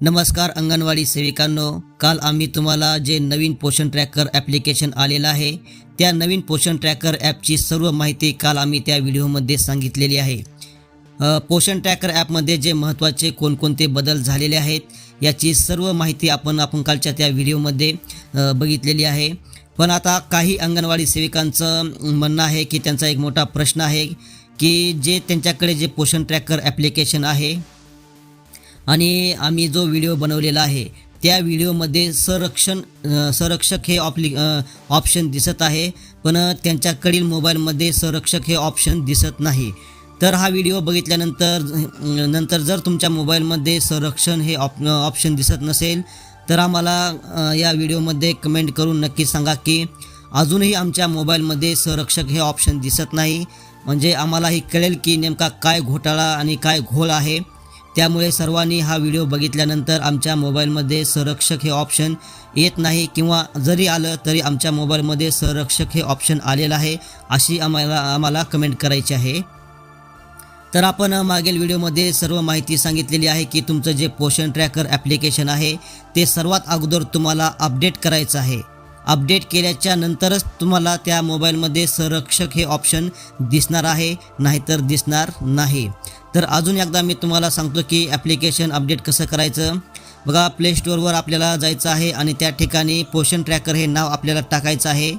नमस्कार अंगणवाडी सेविकांनो काल आम्ही तुम्हाला जे नवीन पोषण ट्रॅकर ॲप्लिकेशन आलेलं आहे त्या नवीन पोषण ट्रॅकर ॲपची सर्व माहिती काल आम्ही त्या व्हिडिओमध्ये सांगितलेली आहे. पोषण ट्रॅकर ॲपमध्ये जे महत्त्वाचे कोणकोणते बदल झालेले आहेत याची सर्व माहिती आपण आपण कालच्या त्या व्हिडिओमध्ये बघितलेली आहे. पण आता काही अंगणवाडी सेविकांचं म्हणणं आहे की त्यांचा एक मोठा प्रश्न आहे की जे त्यांच्याकडे जे पोषण ट्रॅकर ॲप्लिकेशन आहे आणि आम्ही जो व्हिडिओ बनवलेला आहे त्या व्हिडिओमध्ये संरक्षण संरक्षक हे ऑप्लि ऑप्शन दिसत आहे पण त्यांच्याकडील मोबाईलमध्ये संरक्षक हे ऑप्शन दिसत नाही. तर हा व्हिडिओ बघितल्यानंतर नंतर जर तुमच्या मोबाईलमध्ये संरक्षण हे ऑप ऑप्शन दिसत नसेल तर आम्हाला या व्हिडिओमध्ये कमेंट करून नक्की सांगा की अजूनही आमच्या मोबाईलमध्ये संरक्षक हे ऑप्शन दिसत नाही. म्हणजे आम्हालाही कळेल की नेमका काय घोटाळा आणि काय घोळ आहे. त्यामुळे सर्वांनी हा व्हिडिओ बघितल्यानंतर आमच्या मोबाईलमध्ये संरक्षक हे ऑप्शन येत नाही किंवा जरी आलं तरी आमच्या मोबाईलमध्ये संरक्षक हे ऑप्शन आलेलं आहे अशी आम्हाला आम्हाला कमेंट करायची आहे. तर आपण मागील व्हिडिओमध्ये सर्व माहिती सांगितलेली आहे की तुमचं जे पोषण ट्रॅकर ॲप्लिकेशन आहे ते सर्वात अगोदर तुम्हाला अपडेट करायचं आहे. अपडेट केल्याच्या नंतरच तुम्हाला त्या मोबाईलमध्ये संरक्षक हे ऑप्शन दिसणार आहे नाहीतर दिसणार नाही. तर अजून एकदा मी तुम्हाला सांगतो की ॲप्लिकेशन अपडेट कसं करायचं. बघा प्ले स्टोअरवर आपल्याला जायचं आहे आणि त्या ठिकाणी पोषण ट्रॅकर हे नाव आपल्याला टाकायचं आहे.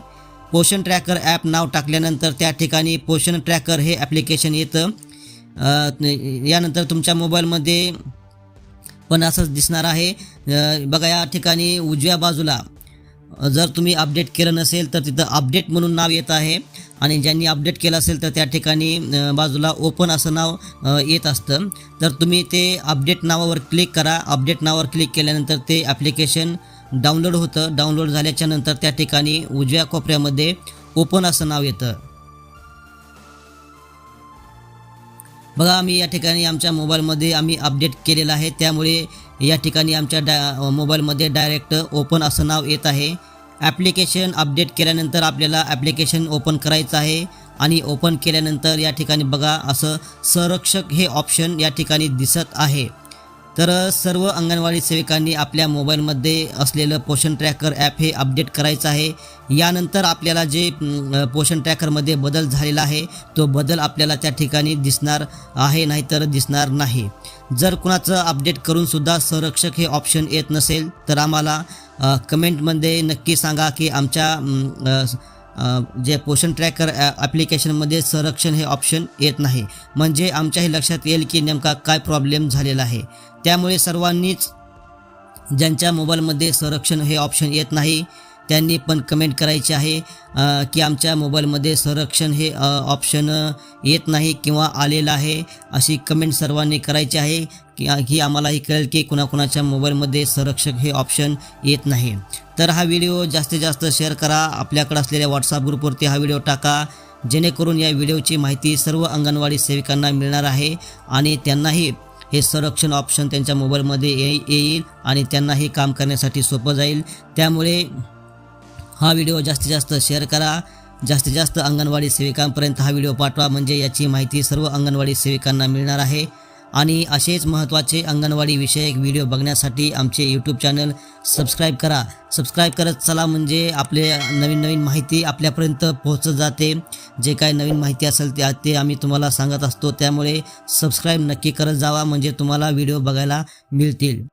पोषण ट्रॅकर ॲप नाव टाकल्यानंतर त्या ठिकाणी पोषण ट्रॅकर हे ॲप्लिकेशन येतं. यानंतर तुमच्या मोबाईलमध्ये पण असंच दिसणार आहे. बघा या ठिकाणी उजव्या बाजूला जर तुम्ही अपडेट केलं नसेल तर तिथं अपडेट म्हणून नाव येत आहे. आणि ज्यांनी अपडेट केलं असेल तर त्या ठिकाणी बाजूला ओपन असं नाव येत असतं. तर तुम्ही ते अपडेट नावावर क्लिक करा. अपडेट नावावर क्लिक केल्यानंतर ते ॲप्लिकेशन डाउनलोड होतं. डाउनलोड झाल्याच्यानंतर त्या ठिकाणी उजव्या कोपऱ्यामध्ये ओपन असं नाव येतं. बघा आम्ही या ठिकाणी आमच्या मोबाईलमध्ये आम्ही अपडेट केलेलं आहे. त्यामुळे या ठिकाणी आमच्या डा मोबाईलमध्ये डायरेक्ट ओपन असं नाव येत आहे. ॲप्लिकेशन अपडेट केल्यानंतर आपल्याला ॲप्लिकेशन ओपन करायचं आहे. आणि ओपन केल्यानंतर या ठिकाणी बघा असं संरक्षक हे ऑप्शन या ठिकाणी दिसत आहे. तर सर्व अंगणवाडी सेविकांनी आपल्या मोबाईलमध्ये असलेलं पोषण ट्रॅकर ॲप हे अपडेट करायचं आहे. यानंतर आपल्याला जे पोषण ट्रॅकरमध्ये बदल झालेला आहे तो बदल आपल्याला त्या ठिकाणी दिसणार आहे नाहीतर दिसणार नाही. जर कुणाचं अपडेट करूनसुद्धा संरक्षक हे ऑप्शन येत नसेल तर आम्हाला कमेंटमध्ये नक्की सांगा की आमच्या जे पोषण ट्रॅकर ॲप्लिकेशनमध्ये संरक्षण हे ऑप्शन येत नाही. म्हणजे आमच्याही लक्षात येईल की नेमका काय प्रॉब्लेम झालेला आहे. त्यामुळे सर्वांनीच ज्यांच्या मोबाईलमध्ये संरक्षण हे ऑप्शन येत नाही त्यांनी पण कमेंट करायची आहे की आमच्या मोबाईलमध्ये संरक्षण हे ऑप्शन येत नाही किंवा आलेलं आहे अशी कमेंट सर्वांनी करायची आहे की ही आम्हालाही कळेल की कुणाकुणाच्या मोबाईलमध्ये संरक्षक हे ऑप्शन येत नाही. तर हा व्हिडिओ जास्तीत जास्त शेअर करा आपल्याकडे असलेल्या व्हॉट्सअप ग्रुपवरती हा व्हिडिओ टाका जेणेकरून या व्हिडिओची माहिती सर्व अंगणवाडी सेविकांना मिळणार आहे आणि त्यांनाही हे संरक्षण ऑप्शन त्यांच्या मोबाईलमध्ये ये येईल आणि त्यांनाही काम करण्यासाठी सोपं जाईल. त्यामुळे हा व्हिडिओ जास्तीत जास्त शेअर करा. जास्तीत जास्त अंगणवाडी सेविकांपर्यंत हा व्हिडिओ पाठवा. म्हणजे याची माहिती सर्व अंगणवाडी सेविकांना मिळणार आहे. आणि असेच महत्त्वाचे अंगणवाडी विषयक व्हिडिओ बघण्यासाठी आमचे यूट्यूब चॅनल सबस्क्राईब करा. सबस्क्राईब करत चला म्हणजे आपले नवीन नवीन माहिती आपल्यापर्यंत पोहोचत जाते. जे काही नवीन माहिती असेल ते ते आम्ही तुम्हाला सांगत असतो. त्यामुळे सबस्क्राईब नक्की करत जावा. म्हणजे तुम्हाला व्हिडिओ बघायला मिळतील.